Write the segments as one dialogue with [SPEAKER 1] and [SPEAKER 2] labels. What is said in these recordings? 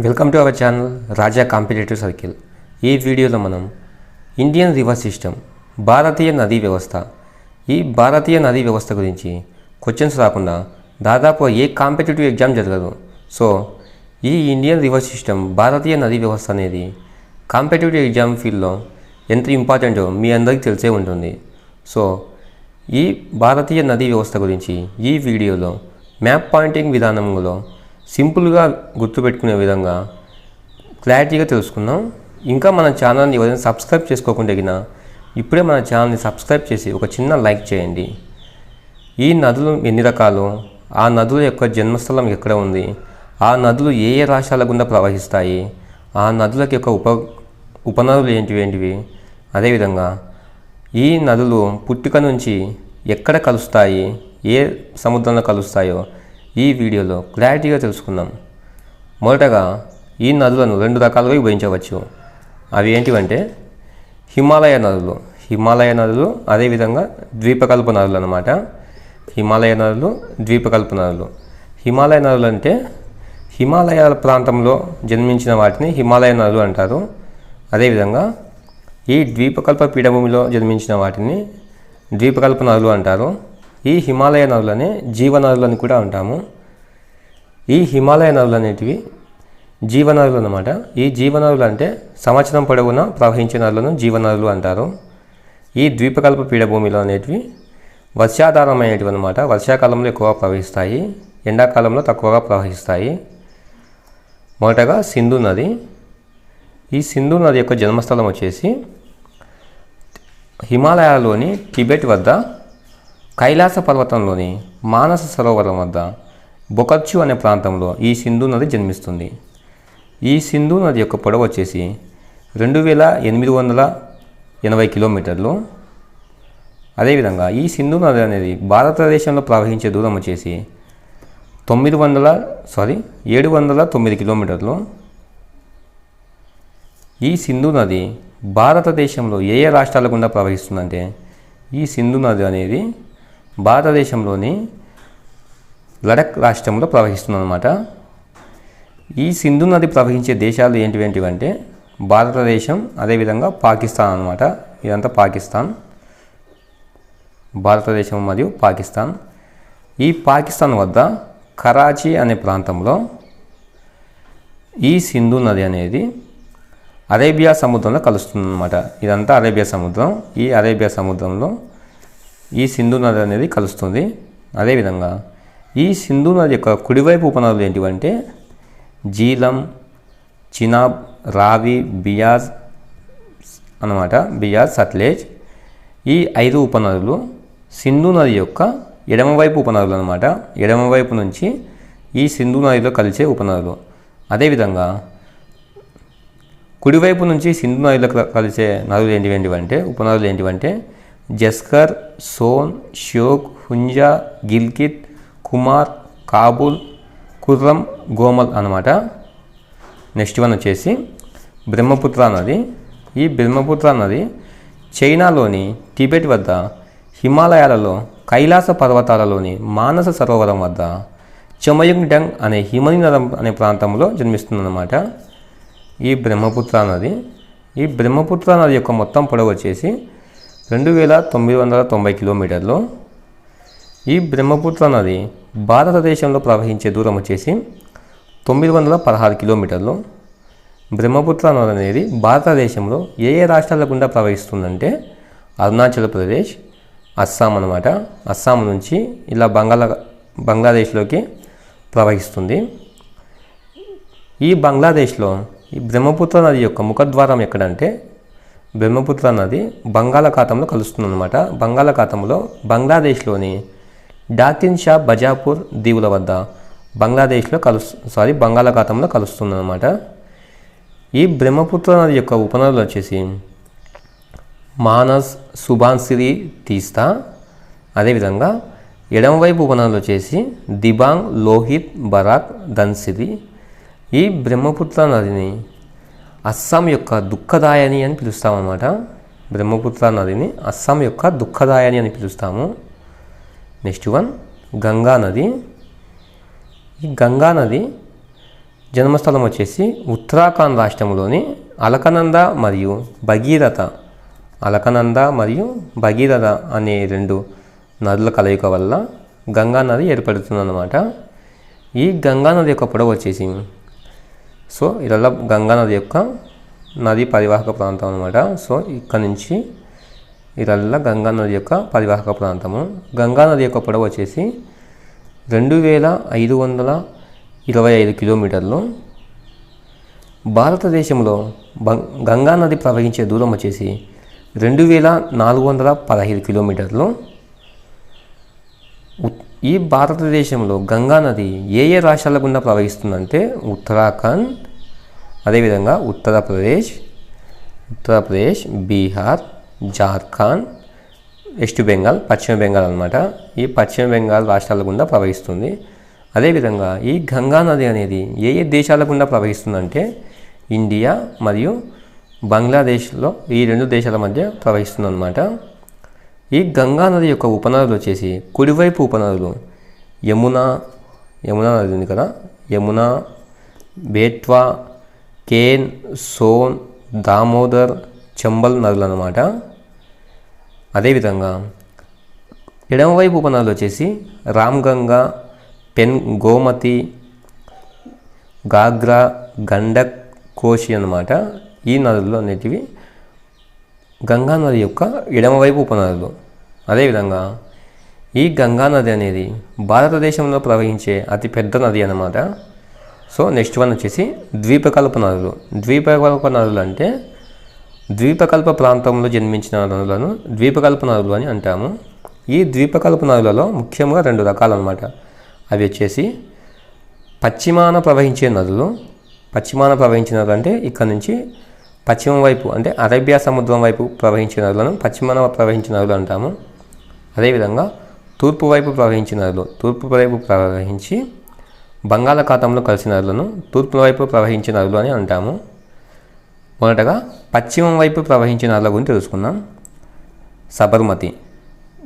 [SPEAKER 1] Welcome to our channel Raja competitive circle ఈ వీడియోలో మనం ఇండియన్ రివర్ సిస్టమ్ భారతీయ నదీ వ్యవస్థ. ఈ భారతీయ నదీ వ్యవస్థ గురించి క్వశ్చన్స్ రాకుండా దాదాపు ఏ కాంపిటేటివ్ ఎగ్జామ్ జరగదు. సో ఈ ఇండియన్ రివర్ సిస్టమ్ భారతీయ నదీ వ్యవస్థ అనేది కాంపిటేటివ్ ఎగ్జామ్ ఫీల్డ్లో ఎంత ఇంపార్టెంటో మీ అందరికీ తెలిసే ఉంటుంది. సో ఈ భారతీయ నదీ వ్యవస్థ గురించి ఈ వీడియోలో మ్యాప్ పాయింటింగ్ విధానంలో సింపుల్గా గుర్తుపెట్టుకునే విధంగా క్లారిటీగా తెలుసుకుందాం. ఇంకా మన ఛానల్ని ఎవరైనా సబ్స్క్రైబ్ చేసుకోకుండా ఇప్పుడే మన ఛానల్ని సబ్స్క్రైబ్ చేసి ఒక చిన్న లైక్ చేయండి. ఈ నదులు ఎన్ని రకాలు? ఆ నదుల యొక్క జన్మస్థలం ఎక్కడ ఉంది? ఆ నదులు ఏ ఏ రాష్ట్రాల గుండా ప్రవహిస్తాయి? ఆ నదులకి యొక్క ఉప ఉపనదులు ఏంటివి ఏంటివి? అదేవిధంగా ఈ నదులు పుట్టుక నుంచి ఎక్కడ కలుస్తాయి? ఏ సముద్రంలో కలుస్తాయో ఈ వీడియోలో క్లారిటీగా తెలుసుకుందాం. మొదటగా ఈ నదులను రెండు రకాలుగా విభజించవచ్చు. అవి ఏంటివంటే హిమాలయ నదులు. హిమాలయ నదులు అదేవిధంగా ద్వీపకల్ప నదులు అన్నమాట. హిమాలయ నదులు ద్వీపకల్ప నదులు. హిమాలయ నదులు అంటే హిమాలయాల ప్రాంతంలో జన్మించిన వాటిని హిమాలయ నదులు అంటారు. అదేవిధంగా ఈ ద్వీపకల్ప పీఠభూమిలో జన్మించిన వాటిని ద్వీపకల్ప నదులు అంటారు. ఈ హిమాలయ నదులనే జీవనదులని కూడా అంటాము. ఈ హిమాలయ నదులు అనేటివి జీవనదులు అన్నమాట ఈ జీవనదులు అంటే సంవత్సరం పొడవునా ప్రవహించే నదులను జీవనదులు అంటారు. ఈ ద్వీపకల్ప పీఠభూమిలో అనేటివి వర్షాధారమైనటివి అనమాట వర్షాకాలంలో ఎక్కువగా ప్రవహిస్తాయి. ఎండాకాలంలో తక్కువగా ప్రవహిస్తాయి. మొదటగా సింధు నది. ఈ సింధు నది యొక్క జన్మస్థలం వచ్చేసి హిమాలయాల్లోని టిబెట్ వద్ద కైలాస పర్వతంలోని మానస సరోవరం వద్ద బొకర్చు అనే ప్రాంతంలో ఈ సింధు నది జన్మిస్తుంది. ఈ సింధు నది యొక్క పొడవు వచ్చేసి రెండు వేల ఎనిమిది వందల ఎనభై కిలోమీటర్లు. అదేవిధంగా ఈ సింధు నది అనేది భారతదేశంలో ప్రవహించే దూరం వచ్చేసి తొమ్మిది వందల సారీ ఏడు వందల తొమ్మిది కిలోమీటర్లు. ఈ సింధు నది భారతదేశంలో ఏ ఏ రాష్ట్రాల గుండా ప్రవహిస్తుందంటే ఈ సింధు నది అనేది భారతదేశంలోని లడక్ రాష్ట్రంలో ప్రవహిస్తుందన్నమాట. ఈ సింధు నది ప్రవహించే దేశాలు ఏంటివేంటివంటే భారతదేశం అదేవిధంగా పాకిస్తాన్ అనమాట ఇదంతా పాకిస్తాన్. భారతదేశం మరియు పాకిస్తాన్. ఈ పాకిస్తాన్ వద్ద కరాచీ అనే ప్రాంతంలో ఈ సింధు నది అనేది అరేబియా సముద్రంలో కలుస్తుందన్నమాట. ఇదంతా అరేబియా సముద్రం. ఈ అరేబియా సముద్రంలో ఈ సింధు నది అనేది కలుస్తుంది. అదేవిధంగా ఈ సింధు నది యొక్క కుడివైపు ఉపనదులు ఏంటివంటే జీలం చినాబ్ రావి బియాజ్ అన్నమాట. బియాజ్ సట్లేజ్ ఈ ఐదు ఉపనదులు సింధు నది యొక్క ఎడమవైపు ఉపనదులు అనమాట ఎడమవైపు నుంచి ఈ సింధు నదిలో కలిసే ఉపనదులు. అదేవిధంగా కుడివైపు నుంచి సింధు నదిలో కలిసే నదులు ఏంటివంటివంటే ఉపనదులు ఏంటివంటే జస్కర్ సోన్ షోక్ హుంజా గిల్కిత్ కుమార్ కాబూల్ కుర్రం గోమల్ అనమాట నెక్స్ట్ వన్ వచ్చేసి బ్రహ్మపుత్ర నది. ఈ బ్రహ్మపుత్ర నది చైనాలోని టిబెట్ వద్ద హిమాలయాలలో కైలాస పర్వతాలలోని మానస సరోవరం వద్ద చమయుంగ్ డంగ్ అనే హిమని నదం అనే ప్రాంతంలో జన్మిస్తుందన్నమాట. ఈ బ్రహ్మపుత్ర నది. ఈ బ్రహ్మపుత్ర నది యొక్క మొత్తం పొడవు వచ్చేసి రెండు వేల తొమ్మిది వందల తొంభై కిలోమీటర్లు. ఈ బ్రహ్మపుత్ర నది భారతదేశంలో ప్రవహించే దూరం వచ్చేసి తొమ్మిది వందల పదహారు కిలోమీటర్లు. బ్రహ్మపుత్ర నది అనేది భారతదేశంలో ఏ ఏ రాష్ట్రాల గుండా ప్రవహిస్తుందంటే అరుణాచల్ ప్రదేశ్ అస్సాం అనమాట అస్సాం నుంచి ఇలా బంగాళ బంగ్లాదేశ్లోకి ప్రవహిస్తుంది. ఈ బంగ్లాదేశ్లో ఈ బ్రహ్మపుత్ర నది యొక్క ముఖద్వారం ఎక్కడంటే బ్రహ్మపుత్ర నది బంగాళాఖాతంలో కలుస్తుందన్నమాట. బంగాళాఖాతంలో బంగ్లాదేశ్లోని డాకిన్ షా బజాపూర్ దీవుల వద్ద బంగ్లాదేశ్లో కలు సారీ బంగాళాఖాతంలో కలుస్తుందన్నమాట. ఈ బ్రహ్మపుత్ర నది యొక్క ఉపనదులు వచ్చేసి మానస్ సుభాన్సిరి తీస్తా. అదేవిధంగా ఎడమవైపు ఉపనదులు వచ్చేసి దిబాంగ్ లోహిత్ బరాక్ ధన్సిరి. ఈ బ్రహ్మపుత్ర నదిని అస్సాం యొక్క దుఃఖదాయని అని పిలుస్తామన్నమాట బ్రహ్మపుత్ర నదిని అస్సాం యొక్క దుఃఖదాయని అని పిలుస్తాము. నెక్స్ట్ వన్ గంగా నది. ఈ గంగా నది జన్మస్థలం వచ్చేసి ఉత్తరాఖండ్ రాష్ట్రంలోని అలకనంద మరియు భగీరథ అలకనంద మరియు భగీరథ అనే రెండు నదుల కలయిక వల్ల గంగా నది ఏర్పడుతుందన్నమాట. ఈ గంగా నది యొక్క పొడవు వచ్చేసి సో ఇలా గంగా నది యొక్క నది పరివాహక ప్రాంతం అనమాట సో ఇక్కడ నుంచి ఇదల్లా గంగా నది యొక్క పరివాహక ప్రాంతము. గంగా నది యొక్క పొడవు వచ్చేసి రెండు వేల ఐదు వందల ఇరవై ఐదు కిలోమీటర్లు. భారతదేశంలో బం- గంగా నది ప్రవహించే దూరం వచ్చేసి రెండు వేల నాలుగు వందల పదహైదు కిలోమీటర్లు. ఈ భారతదేశంలో గంగా నది ఏ ఏ రాష్ట్రాల గుండా ప్రవహిస్తుందంటే ఉత్తరాఖండ్ అదేవిధంగా ఉత్తరప్రదేశ్ ఉత్తరప్రదేశ్ బీహార్ జార్ఖండ్ వెస్ట్ బెంగాల్ పశ్చిమ బెంగాల్ అనమాట ఈ పశ్చిమ బెంగాల్ రాష్ట్రాల గుండా ప్రవహిస్తుంది. అదేవిధంగా ఈ గంగా నది అనేది ఏ ఏ దేశాల గుండా ప్రవహిస్తుందంటే ఇండియా మరియు బంగ్లాదేశ్లో ఈ రెండు దేశాల మధ్య ప్రవహిస్తుంది అనమాట ఈ గంగా నది యొక్క ఉపనదులు వచ్చేసి కుడివైపు ఉపనదులు. యమున యమున నది ఉంది కదా? యమున బేట్వా కేన్ సోన్ దామోదర్ చంబల్ నదులు అన్నమాట. అదేవిధంగా ఎడమవైపు ఉపనదులు వచ్చేసి రామ్గంగా పెన్ గోమతి గాగ్రా గండక్ కోషి అన్నమాట. ఈ నదులు అనేటివి గంగా నది యొక్క ఎడమవైపు ఉపనదులు. అదేవిధంగా ఈ గంగా నది అనేది భారతదేశంలో ప్రవహించే అతిపెద్ద నది అన్నమాట. సో నెక్స్ట్ వన్ వచ్చేసి ద్వీపకల్ప నదులు. ద్వీపకల్ప నదులు అంటే ద్వీపకల్ప ప్రాంతంలో జన్మించిన నదులను ద్వీపకల్ప నదులు అని అంటాము. ఈ ద్వీపకల్ప నదులలో ముఖ్యంగా రెండు రకాలు అనమాట అవి వచ్చేసి పశ్చిమాన ప్రవహించే నదులు. పశ్చిమాన ప్రవహించే నదులు అంటే ఇక్కడ నుంచి పశ్చిమ వైపు అంటే అరేబియా సముద్రం వైపు ప్రవహించే నదులను పశ్చిమాన ప్రవహించే నదులు అంటాము. అదేవిధంగా తూర్పు వైపు ప్రవహించిన నదులు తూర్పు వైపు ప్రవహించి బంగాళాఖాతంలో కలిసిన నదులను తూర్పు వైపు ప్రవహించిన నదులు అని అంటాము. మొదటగా పశ్చిమం వైపు ప్రవహించిన నదుల గురించి తెలుసుకుందాం. సబర్మతి.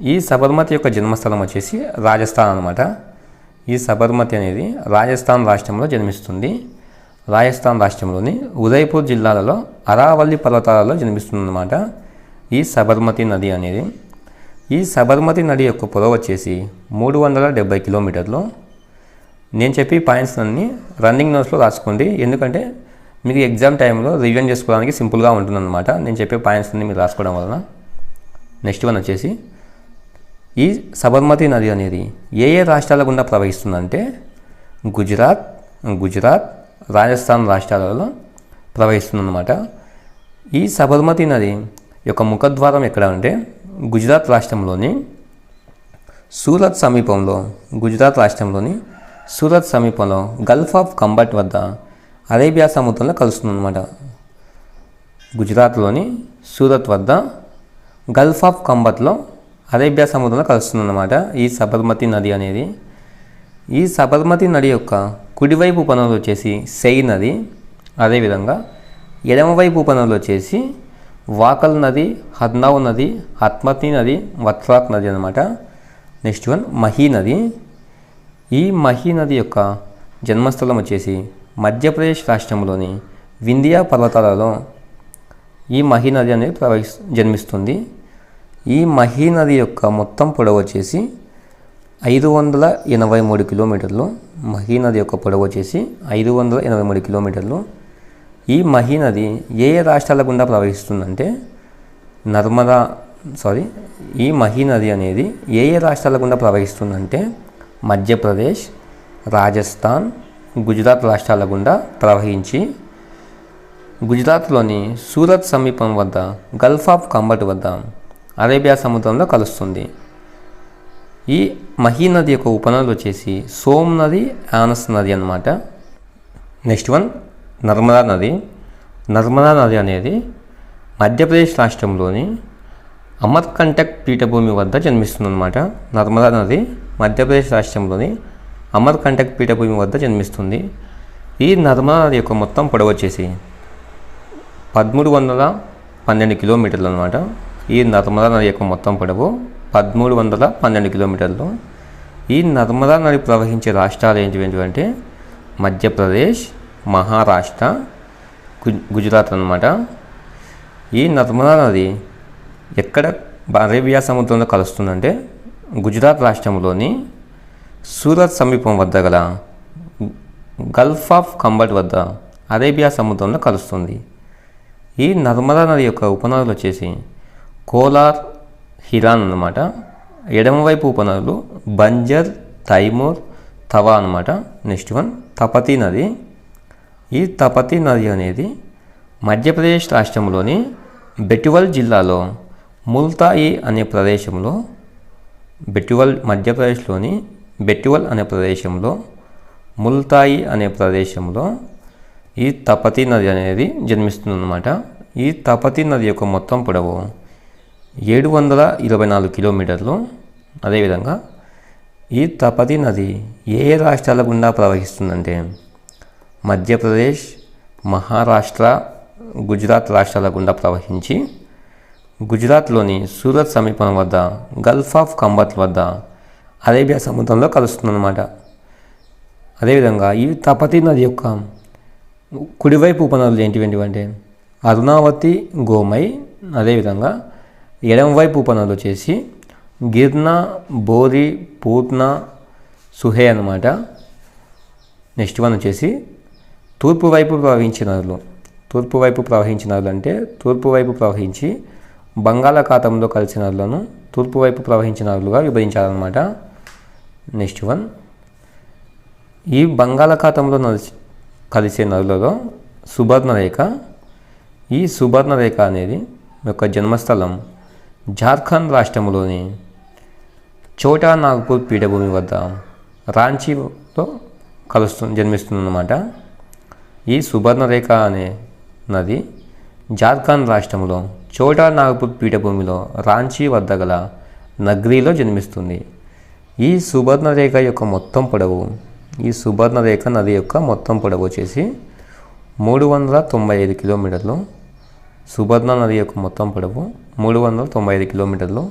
[SPEAKER 1] ఈ సబర్మతి యొక్క జన్మస్థలం వచ్చేసి రాజస్థాన్ అనమాట ఈ సబర్మతి అనేది రాజస్థాన్ రాష్ట్రంలో జన్మిస్తుంది. రాజస్థాన్ రాష్ట్రంలోని ఉదయపూర్ జిల్లాలలో అరావల్లి పర్వతాలలో జన్మిస్తుందన్నమాట ఈ సబర్మతి నది అనేది. ఈ సబర్మతి నది యొక్క పొడవు వచ్చేసి మూడు వందల డెబ్బై కిలోమీటర్లు. నేను చెప్పి పాయింట్స్ అన్ని రన్నింగ్ నోట్స్లో రాసుకోండి. ఎందుకంటే మీకు ఎగ్జామ్ టైంలో రివిజన్ చేసుకోవడానికి సింపుల్గా ఉంటుందన్నమాట. నేను చెప్పే పాయింట్స్ అన్ని మీరు రాసుకోవడం వలన. నెక్స్ట్ వన్ వచ్చేసి ఈ సబర్మతి నది అనేది ఏ ఏ రాష్ట్రాల గుండా ప్రవహిస్తుందంటే గుజరాత్ గుజరాత్ రాజస్థాన్ రాష్ట్రాలలో ప్రవహిస్తుందన్నమాట. ఈ సబర్మతి నది యొక్క ముఖద్వారం ఎక్కడ అంటే గుజరాత్ రాష్ట్రంలోని సూరత్ సమీపంలో గుజరాత్ రాష్ట్రంలోని సూరత్ సమీపంలో గల్ఫ్ ఆఫ్ కంబట్ వద్ద అరేబియా సముద్రంలో కలుస్తుందన్నమాట. గుజరాత్లోని సూరత్ వద్ద గల్ఫ్ ఆఫ్ కంబత్లో అరేబియా సముద్రంలో కలుస్తుందన్నమాట. ఈ సబర్మతి నది అనేది. ఈ సబర్మతి నది యొక్క కుడివైపు పనులు వచ్చేసి సెయి నది. అదేవిధంగా ఎడమవైపు పనులు వచ్చేసి వాకల్ నది హద్నావ్ నది హత్మతి నది వత్రాక్ నది అనమాట నెక్స్ట్ వన్ మహీ నది. ఈ మహీ నది యొక్క జన్మస్థలం వచ్చేసి మధ్యప్రదేశ్ రాష్ట్రంలోని వింధ్యా పర్వతాలలో ఈ మహీ నది అనేది ప్రవహి జన్మిస్తుంది. ఈ మహీ నది యొక్క మొత్తం పొడవు వచ్చేసి ఐదు వందల ఎనభై మూడు కిలోమీటర్లు. మహీ నది యొక్క పొడవు వచ్చేసి ఐదు వందల ఎనభై మూడు కిలోమీటర్లు. ఈ మహీ నది ఏ ఏ రాష్ట్రాల గుండా ప్రవహిస్తుందంటే నర్మదా సారీ ఈ మహీ నది అనేది ఏ ఏ రాష్ట్రాల గుండా ప్రవహిస్తుందంటే మధ్యప్రదేశ్ రాజస్థాన్ గుజరాత్ రాష్ట్రాల గుండా ప్రవహించి గుజరాత్లోని సూరత్ సమీపం వద్ద గల్ఫ్ ఆఫ్ కంబట్ వద్ద అరేబియా సముద్రంలో కలుస్తుంది. ఈ మహీ నది యొక్క ఉపనదులు వచ్చేసి సోమ్ నది ఆనస్ నది అన్నమాట. నెక్స్ట్ వన్ నర్మదా నది. నర్మదా నది అనేది మధ్యప్రదేశ్ రాష్ట్రంలోని అమర్కంటక్ పీఠభూమి వద్ద జన్మిస్తుందన్నమాట. నర్మదా నది మధ్యప్రదేశ్ రాష్ట్రంలోని అమర్కంటక్ పీఠభూమి వద్ద జన్మిస్తుంది. ఈ నర్మదా నది యొక్క మొత్తం పొడవు వచ్చేసి పదమూడు వందల పన్నెండు కిలోమీటర్లు అనమాట ఈ నర్మదా నది యొక్క మొత్తం పొడవు పదమూడు వందల పన్నెండు కిలోమీటర్లు. ఈ నర్మదా నది ప్రవహించే రాష్ట్రాలు ఏంటివి ఏంటంటే మధ్యప్రదేశ్ మహారాష్ట్ర గుజరాత్ అన్నమాట. ఈ నర్మదా నది ఎక్కడ అరేబియా సముద్రంలో కలుస్తుందంటే గుజరాత్ రాష్ట్రంలోని సూరత్ సమీపం వద్ద గల గల్ఫ్ ఆఫ్ కంబట్ వద్ద అరేబియా సముద్రంలో కలుస్తుంది. ఈ నర్మదా నది యొక్క ఉపనదులు వచ్చేసి కోలార్ హిరాన్ అన్నమాట. ఎడమవైపు ఉపనదులు బంజర్ తైమూర్ తవా అన్నమాట. నెక్స్ట్ వన్ తపతి నది. ఈ తపతి నది అనేది మధ్యప్రదేశ్ రాష్ట్రంలోని బెటివల్ జిల్లాలో ముల్తాయి అనే ప్రదేశంలో బెటివల్ మధ్యప్రదేశ్లోని బెటివల్ అనే ప్రదేశంలో ముల్తాయి అనే ప్రదేశంలో ఈ తపతి నది అనేది జన్మిస్తుందన్నమాట. ఈ తపతి నది యొక్క మొత్తం పొడవు ఏడు వందల ఇరవై నాలుగు కిలోమీటర్లు. అదేవిధంగా ఈ తపతి నది ఏ ఏ రాష్ట్రాల గుండా ప్రవహిస్తుందంటే మధ్యప్రదేశ్ మహారాష్ట్ర గుజరాత్ రాష్ట్రాల గుండా ప్రవహించి గుజరాత్లోని సూరత్ సమీపం వద్ద గల్ఫ్ ఆఫ్ కంబత్ వద్ద అరేబియా సముద్రంలో కలుస్తుందన్నమాట. అదేవిధంగా ఈ తపతి నది యొక్క కుడివైపు ఉపనదులు ఏంటివి అంటే అరుణావతి గోమై అదేవిధంగా ఎడమవైపు ఉపనదులు వచ్చేసి గిర్నా బోరి పూర్ణ సుహే అన్నమాట. నెక్స్ట్ వన్ వచ్చేసి తూర్పు వైపు ప్రవహించే నదులు. తూర్పు వైపు ప్రవహించిన నదులు అంటే తూర్పు వైపు ప్రవహించి బంగాళాఖాతంలో కలిసిన నదులను తూర్పు వైపు ప్రవహించిన నదులుగా విభజించాలన్నమాట. నెక్స్ట్ వన్ ఈ బంగాళాఖాతంలో నలిచి కలిసే నదులలో సుబర్ణ రేఖ ఈ సుబర్ణ రేఖ అనేది యొక్క జన్మస్థలం జార్ఖండ్ రాష్ట్రంలోని చోటా నాగ్పూర్ పీఠభూమి వద్ద రాంచీలో కలుస్తు జన్మిస్తుందన్నమాట. ఈ సుబర్ణరేఖ అనే నది జార్ఖండ్ రాష్ట్రంలో చోటా నాగపూర్ పీఠభూమిలో రాంచీ వద్ద గల నగ్రీలో జన్మిస్తుంది. ఈ సుబర్ణరేఖ యొక్క మొత్తం పొడవు ఈ సుబర్ణరేఖ నది యొక్క మొత్తం పొడవు వచ్చేసి మూడు వందల తొంభై ఐదు కిలోమీటర్లు. సుబర్ణ నది యొక్క మొత్తం పొడవు మూడు వందల తొంభై ఐదు కిలోమీటర్లు.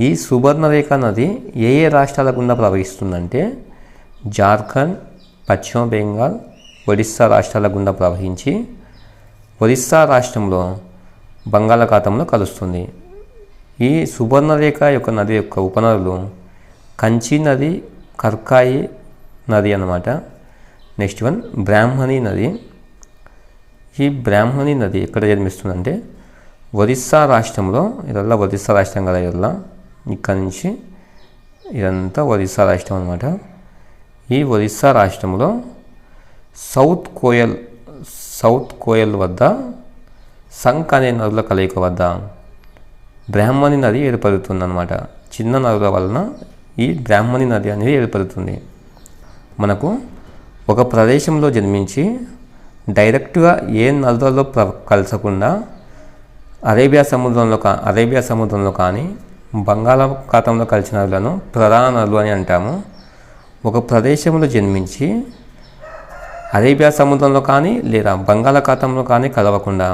[SPEAKER 1] ఈ సుబర్ణరేఖ నది ఏ ఏ రాష్ట్రాల గుండా ప్రవహిస్తుందంటే జార్ఖండ్ పశ్చిమ బెంగాల్ ఒడిస్సా రాష్ట్రాల గుండా ప్రవహించి ఒరిస్సా రాష్ట్రంలో బంగాళాఖాతంలో కలుస్తుంది. ఈ సుబర్ణరేఖ యొక్క నది యొక్క ఉపనదులు కంచి నది కర్కాయి నది అన్నమాట. నెక్స్ట్ వన్ బ్రాహ్మణి నది. ఈ బ్రాహ్మణి నది ఎక్కడ జన్మిస్తుందంటే ఒరిస్సా రాష్ట్రంలో ఇదల్లా ఒరిస్సా రాష్ట్రం కదా ఇదల్లా ఇక్కడ నుంచి ఇదంతా ఒరిస్సా రాష్ట్రం అనమాట ఈ ఒరిస్సా రాష్ట్రంలో సౌత్ కోయల్ సౌత్ కోయల్ వద్ద సంక్ అనే నదుల కలయిక వద్ద బ్రాహ్మణి నది ఏర్పడుతుంది అనమాట చిన్న నదుల వలన ఈ బ్రాహ్మణి నది అనేది ఏర్పడుతుంది. మనకు ఒక ప్రదేశంలో జన్మించి డైరెక్ట్గా ఏ నదులలో ప్ర కలసకుండా అరేబియా సముద్రంలో కా అరేబియా సముద్రంలో కానీ బంగాళాఖాతంలో కలిసిన నదులను ప్రధాన నదులు అని అంటాము. ఒక ప్రదేశంలో జన్మించి అరేబియా సముద్రంలో కానీ లేదా బంగాళాఖాతంలో కానీ కలవకుండా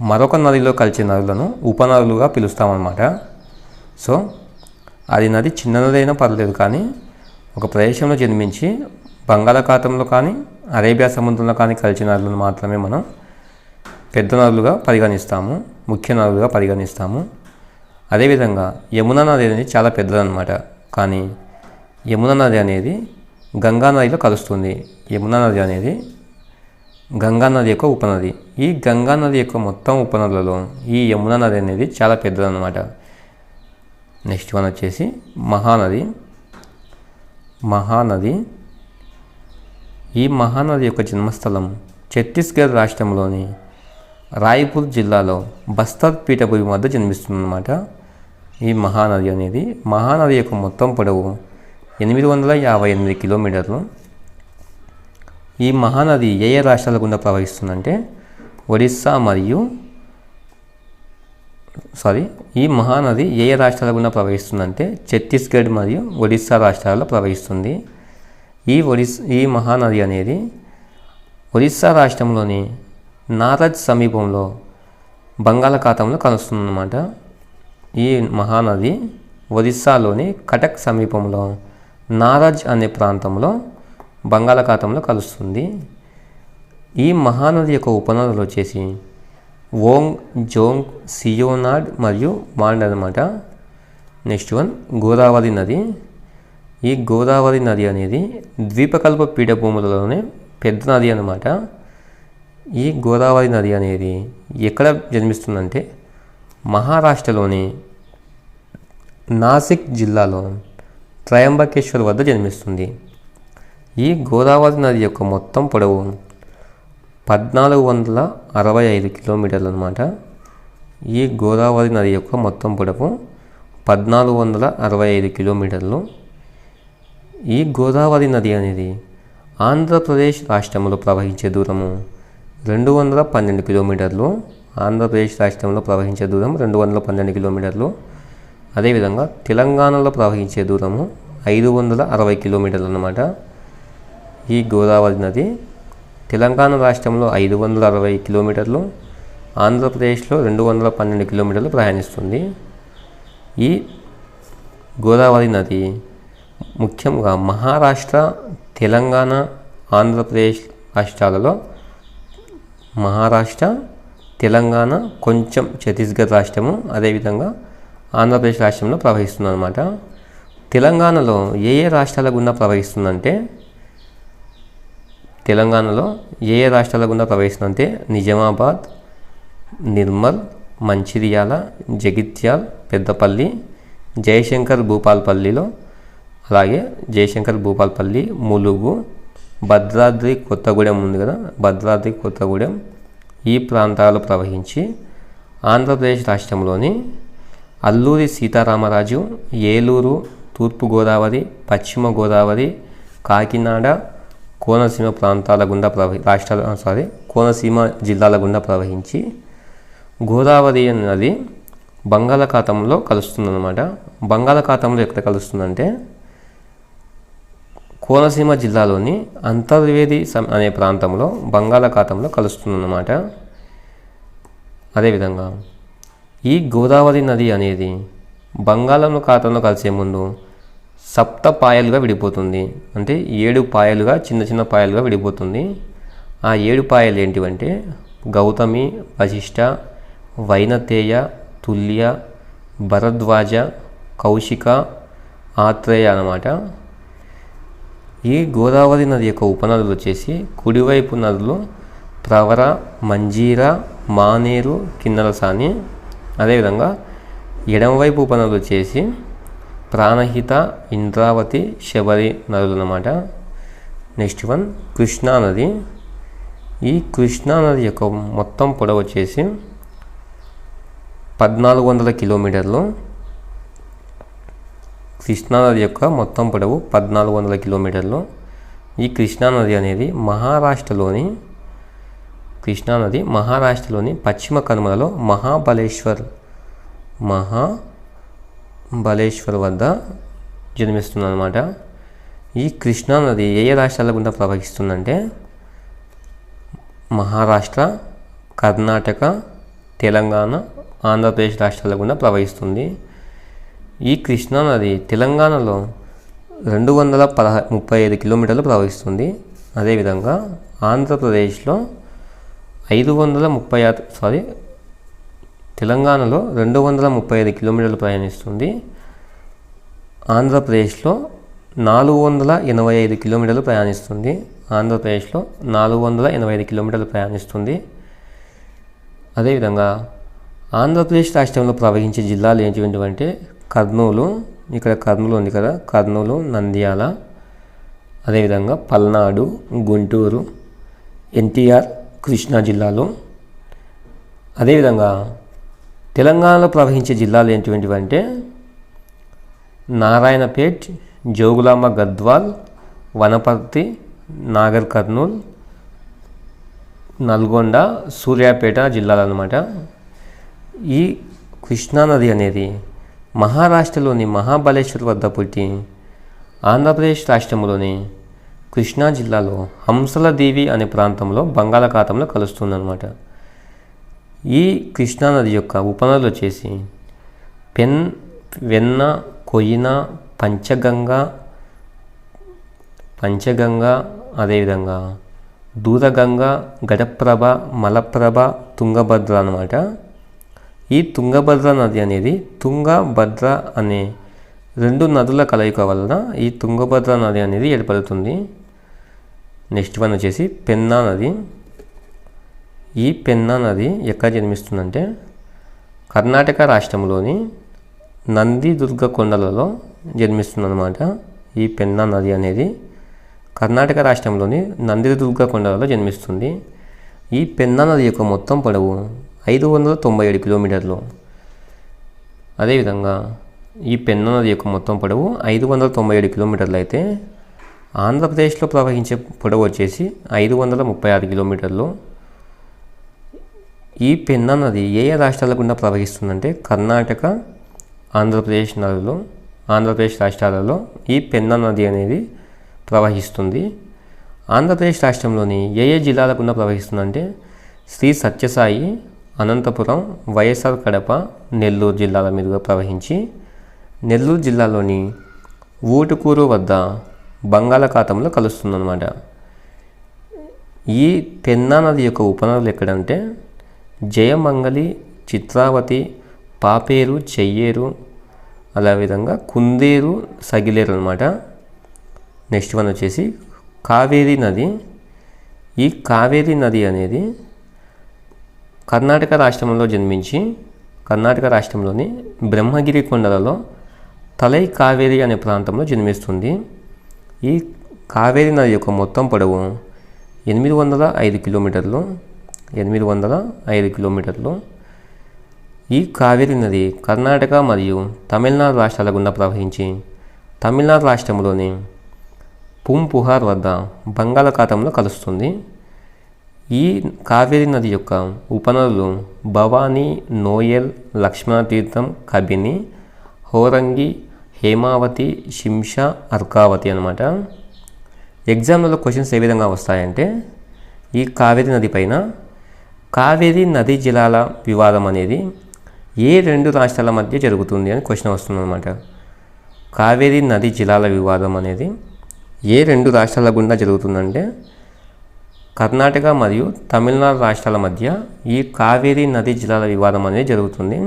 [SPEAKER 1] మరొక నదిలో కలిసే నదులను ఉపనదులుగా పిలుస్తామన్నమాట. సో అది నది చిన్న నదైనా పర్లేదు కానీ ఒక ప్రదేశంలో జన్మించి బంగాళాఖాతంలో కానీ అరేబియా సముద్రంలో కానీ కలిసిన నదులను మాత్రమే మనం పెద్ద నదులుగా పరిగణిస్తాము ముఖ్య నదులుగా పరిగణిస్తాము. అదేవిధంగా యమునా నది అనేది చాలా పెద్దదన్నమాట. కానీ యమునా నది అనేది గంగా నదిలో కలుస్తుంది. యమునా నది అనేది గంగా నది యొక్క ఉపనది. ఈ గంగా నది యొక్క మొత్తం ఉపనదులలో ఈ యమునా నది అనేది చాలా పెద్దదన్నమాట. నెక్స్ట్ వన్ వచ్చేసి మహానది. మహానది. ఈ మహానది యొక్క జన్మస్థలం ఛత్తీస్గఢ్ రాష్ట్రంలోని రాయ్పూర్ జిల్లాలో బస్తర్ పీఠభూమి వద్ద జన్మిస్తుందన్నమాట. ఈ మహానది అనేది మహానది యొక్క మొత్తం పొడవు ఎనిమిది వందల యాభై ఎనిమిది కిలోమీటర్లు ఈ మహానది ఏ ఏ రాష్ట్రాల గుండా ప్రవహిస్తుందంటే ఒడిస్సా మరియు సారీ ఈ మహానది ఏ ఏ రాష్ట్రాల గుండా ప్రవహిస్తుందంటే ఛత్తీస్గఢ్ మరియు ఒడిస్సా రాష్ట్రాల్లో ప్రవహిస్తుంది. ఈ ఒడిస్ ఈ మహానది అనేది ఒడిస్సా రాష్ట్రంలోని నారజ్ సమీపంలో బంగాళాఖాతంలో కలుస్తుందన్నమాట. ఈ మహానది ఒరిస్సాలోని కటక్ సమీపంలో నారాజ్ అనే ప్రాంతంలో బంగాళాఖాతంలో కలుస్తుంది. ఈ మహానది యొక్క ఉపనదులు వచ్చేసి ఓంగ్ జోంగ్ సియోనాడ్ మరియు మాండ్ అనమాట నెక్స్ట్ వన్ గోదావరి నది. ఈ గోదావరి నది అనేది ద్వీపకల్ప పీఠభూములలోనే పెద్ద నది అన్నమాట. ఈ గోదావరి నది అనేది ఎక్కడ జన్మిస్తుందంటే మహారాష్ట్రలోని నాసిక్ జిల్లాలో త్రయంబకేశ్వర్ వద్ద జన్మిస్తుంది. ఈ గోదావరి నది యొక్క మొత్తం పొడవు పద్నాలుగు వందల అరవై ఐదు కిలోమీటర్లు అనమాట ఈ గోదావరి నది యొక్క మొత్తం పొడవు పద్నాలుగు వందల అరవై ఐదు కిలోమీటర్లు. ఈ గోదావరి నది అనేది ఆంధ్రప్రదేశ్ రాష్ట్రంలో ప్రవహించే దూరము రెండు వందల పన్నెండు కిలోమీటర్లు. ఆంధ్రప్రదేశ్ రాష్ట్రంలో ప్రవహించే దూరం రెండు వందల పన్నెండు కిలోమీటర్లు. అదేవిధంగా తెలంగాణలో ప్రవహించే దూరము ఐదు వందల అరవై కిలోమీటర్లు అన్నమాట. ఈ గోదావరి నది తెలంగాణ రాష్ట్రంలో ఐదు వందల అరవై కిలోమీటర్లు ఆంధ్రప్రదేశ్లో రెండు వందల పన్నెండు కిలోమీటర్లు ప్రయాణిస్తుంది. ఈ గోదావరి నది ముఖ్యంగా మహారాష్ట్ర తెలంగాణ ఆంధ్రప్రదేశ్ రాష్ట్రాలలో మహారాష్ట్ర తెలంగాణ కొంచెం ఛత్తీస్గఢ్ రాష్ట్రము అదేవిధంగా ఆంధ్రప్రదేశ్ రాష్ట్రంలో ప్రవహిస్తుంది అనమాట తెలంగాణలో ఏ ఏ రాష్ట్రాల గుండా ప్రవహిస్తుందంటే తెలంగాణలో ఏ ఏ రాష్ట్రాల గుండా ప్రవహిస్తుందంటే నిజామాబాద్ నిర్మల్ మంచిర్యాల జగిత్యాల్ పెద్దపల్లి జయశంకర్ భూపాల్పల్లిలో అలాగే జయశంకర్ భూపాల్పల్లి ములుగు భద్రాద్రి కొత్తగూడెం ఉంది కదా భద్రాద్రి కొత్తగూడెం ఈ ప్రాంతాలు ప్రవహించి ఆంధ్రప్రదేశ్ రాష్ట్రంలోని అల్లూరి సీతారామరాజు ఏలూరు తూర్పుగోదావరి పశ్చిమ గోదావరి కాకినాడ కోనసీమ ప్రాంతాల గుండా ప్రవహి రాష్ట్రాల సారీ కోనసీమ జిల్లాల గుండా ప్రవహించి గోదావరి నది బంగాళాఖాతంలో కలుస్తుందన్నమాట. బంగాళాఖాతంలో ఎక్కడ కలుస్తుందంటే కోనసీమ జిల్లాలోని అంతర్వేది సం- అనే ప్రాంతంలో బంగాళాఖాతంలో కలుస్తుందన్నమాట. అదేవిధంగా ఈ గోదావరి నది అనేది బంగాళాఖాతంలో కలిసే ముందు సప్త పాయలుగా విడిపోతుంది. అంటే ఏడు పాయలుగా చిన్న చిన్న పాయలుగా విడిపోతుంది. ఆ ఏడు పాయలు ఏంటివంటే గౌతమి వశిష్ట వైనతేయ తుల్య భరద్వాజ కౌశిక ఆత్రేయ అన్నమాట. ఈ గోదావరి నది యొక్క ఉపనదులు వచ్చేసి కుడివైపు నదులు ప్రవర మంజీర మానేరు కిన్నరసాని అదేవిధంగా ఎడమవైపు ఉపనదులు వచ్చేసి ప్రాణహిత ఇంద్రావతి శబరి నదులు అన్నమాట. నెక్స్ట్ వన్ కృష్ణా నది. ఈ కృష్ణా నది యొక్క మొత్తం పొడవు వచ్చేసి పద్నాలుగు వందల కిలోమీటర్లు. కృష్ణానది యొక్క మొత్తం పొడవు పద్నాలుగు వందల కిలోమీటర్లు. ఈ కృష్ణానది అనేది మహారాష్ట్రలోని కృష్ణానది మహారాష్ట్రలోని పశ్చిమ కనుమలలో మహాబలేశ్వర్ మహాబలేశ్వర్ వద్ద జన్మిస్తుందన్నమాట. ఈ కృష్ణానది ఏ ఏ రాష్ట్రాల గుండా ప్రవహిస్తుందంటే మహారాష్ట్ర కర్ణాటక తెలంగాణ ఆంధ్రప్రదేశ్ రాష్ట్రాల గుండా ప్రవహిస్తుంది. ఈ కృష్ణా నది తెలంగాణలో రెండు వందల పదహ ముప్పై ఐదు కిలోమీటర్లు ప్రవహిస్తుంది. అదేవిధంగా ఆంధ్రప్రదేశ్లో ఐదు వందల ముప్పై ఆరు సారీ తెలంగాణలో రెండు వందల ముప్పై ఐదు కిలోమీటర్లు ప్రయాణిస్తుంది. ఆంధ్రప్రదేశ్లో నాలుగు వందల ఎనభై ఐదు కిలోమీటర్లు ప్రయాణిస్తుంది. ఆంధ్రప్రదేశ్లో నాలుగు వందల ఎనభై ఐదు కిలోమీటర్లు ప్రయాణిస్తుంది. అదేవిధంగా ఆంధ్రప్రదేశ్ రాష్ట్రంలో ప్రవహించే జిల్లాలు ఏంటివంటివంటే కర్నూలు ఇక్కడ కర్నూలు ఉంది కదా కర్నూలు నంద్యాల అదేవిధంగా పల్నాడు గుంటూరు ఎన్టీఆర్ కృష్ణా జిల్లాలో. అదేవిధంగా తెలంగాణలో ప్రవహించే జిల్లాలు అంటే నారాయణపేట్ జోగులాంబ గద్వాల్ వనపర్తి నాగర్ కర్నూల్ నల్గొండ సూర్యాపేట జిల్లాలు అన్నమాట ఈ కృష్ణానది అనేది మహారాష్ట్రలోని మహాబలేశ్వర్ వద్ద పుట్టి ఆంధ్రప్రదేశ్ రాష్ట్రంలోని కృష్ణా జిల్లాలో హంసలదేవి అనే ప్రాంతంలో బంగాళాఖాతంలో కలుస్తుందన్నమాట. ఈ కృష్ణానది యొక్క ఉపనదులు వచ్చేసి పెన్ వెన్న కొయ్యిన పంచగంగ పంచగంగ అదేవిధంగా దూరగంగ గడప్రభ మలప్రభ తుంగభద్ర అనమాట ఈ తుంగభద్ర నది అనేది తుంగభద్ర అనే రెండు నదుల కలయిక వలన ఈ తుంగభద్ర నది అనేది ఏర్పడుతుంది. నెక్స్ట్ వన్ వచ్చేసి పెన్నా నది. ఈ పెన్నా నది ఎక్కడ జన్మిస్తుందంటే కర్ణాటక రాష్ట్రంలోని నందిదుర్గ కొండలలో జన్మిస్తుందన్నమాట ఈ పెన్నా నది అనేది. కర్ణాటక రాష్ట్రంలోని నందిదుర్గ కొండలలో జన్మిస్తుంది. ఈ పెన్నా నది యొక్క మొత్తం పొడవు ఐదు వందల తొంభై ఏడు కిలోమీటర్లు. అదేవిధంగా ఈ పెన్నా నది యొక్క మొత్తం పొడవు ఐదు వందల తొంభై ఏడు కిలోమీటర్లు అయితే ఆంధ్రప్రదేశ్లో ప్రవహించే పొడవు వచ్చేసి ఐదు వందల ముప్పై ఆరు కిలోమీటర్లు. ఈ పెన్నా నది ఏ ఏ రాష్ట్రాల గుండా ప్రవహిస్తుందంటే కర్ణాటక ఆంధ్రప్రదేశ్ నదులు ఆంధ్రప్రదేశ్ రాష్ట్రాలలో ఈ పెన్నా నది అనేది ప్రవహిస్తుంది. ఆంధ్రప్రదేశ్ రాష్ట్రంలోని ఏ ఏ జిల్లాల గుండా ప్రవహిస్తుందంటే శ్రీ సత్యసాయి అనంతపురం వైఎస్ఆర్ కడప నెల్లూరు జిల్లాల మీదుగా ప్రవహించి నెల్లూరు జిల్లాలోని ఊటుకూరు వద్ద బంగాళాఖాతంలో కలుస్తుందన్నమాట. ఈ పెన్నా నది యొక్క ఉపనదులు ఎక్కడంటే జయమంగళి చిత్రావతి పాపేరు చెయ్యేరు అలా విధంగా కుందేరు సగిలేరు అనమాట నెక్స్ట్ వన్ వచ్చేసి కావేరీ నది. ఈ కావేరీ నది అనేది కర్ణాటక రాష్ట్రంలో జన్మించి కర్ణాటక రాష్ట్రంలోని బ్రహ్మగిరి కొండలలో తలై కావేరి అనే ప్రాంతంలో జన్మిస్తుంది. ఈ కావేరీ నది యొక్క మొత్తం పొడవు ఎనిమిది వందల ఐదు కిలోమీటర్లు ఎనిమిది వందల ఐదు కిలోమీటర్లు. ఈ కావేరీ నది కర్ణాటక మరియు తమిళనాడు రాష్ట్రాల గుండా ప్రవహించి తమిళనాడు రాష్ట్రంలోని పుంపుహార్ వద్ద బంగాళాఖాతంలో కలుస్తుంది. ఈ కావేరీ నది యొక్క ఉపనదులు భవానీ నోయల్ లక్ష్మణతీర్థం కబిని హోరంగి హేమావతి శింష అర్కావతి అనమాట ఎగ్జామ్లలో క్వశ్చన్స్ ఏ విధంగా వస్తాయంటే ఈ కావేరీ నది పైన కావేరీ నదీ జలాల వివాదం అనేది ఏ రెండు రాష్ట్రాల మధ్య జరుగుతుంది అని క్వశ్చన్ వస్తుందన్నమాట. కావేరీ నది జలాల వివాదం అనేది ఏ రెండు రాష్ట్రాల గుండా జరుగుతుందంటే కర్ణాటక మరియు తమిళనాడు రాష్ట్రాల మధ్య ఈ కావేరీ నది జలాల వివాదం అనేది జరుగుతుంది.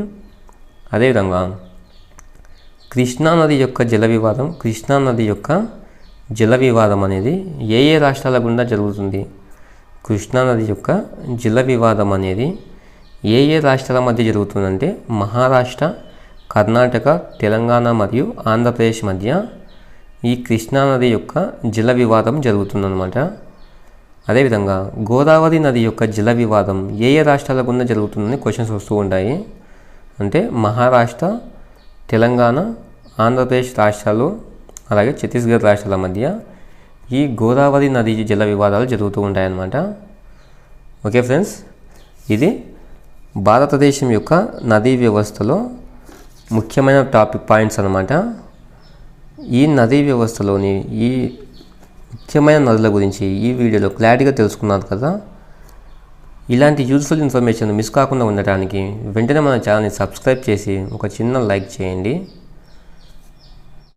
[SPEAKER 1] అదేవిధంగా కృష్ణా నది యొక్క జల వివాదం కృష్ణా నది యొక్క జల వివాదం అనేది ఏ ఏ రాష్ట్రాల గుండా జరుగుతుంది? కృష్ణా నది యొక్క జల వివాదం అనేది ఏ ఏ రాష్ట్రాల మధ్య జరుగుతుందంటే మహారాష్ట్ర కర్ణాటక తెలంగాణ మరియు ఆంధ్రప్రదేశ్ మధ్య ఈ కృష్ణా నది యొక్క జల వివాదం జరుగుతుందన్నమాట. అదేవిధంగా గోదావరి నది యొక్క జల వివాదం ఏ ఏ రాష్ట్రాల గుండా జరుగుతుందని క్వశ్చన్స్ వస్తూ ఉంటాయి. అంటే మహారాష్ట్ర తెలంగాణ ఆంధ్రప్రదేశ్ రాష్ట్రాలు అలాగే ఛత్తీస్గఢ్ రాష్ట్రాల మధ్య ఈ గోదావరి నది జల వివాదాలు జరుగుతూ ఉంటాయన్నమాట. ఓకే ఫ్రెండ్స్ ఇది భారతదేశం యొక్క నదీ వ్యవస్థలో ముఖ్యమైన టాపిక్ పాయింట్స్ అన్నమాట. ఈ నదీ వ్యవస్థలోని ఈ ముఖ్యమైన నదుల గురించి ఈ వీడియోలో క్లారిటీగా తెలుసుకున్నారు కదా. ఇలాంటి యూజ్ఫుల్ ఇన్ఫర్మేషన్ మిస్ కాకుండా ఉండటానికి వెంటనే మన ఛానల్ని సబ్స్క్రైబ్ చేసి ఒక చిన్న లైక్ చేయండి.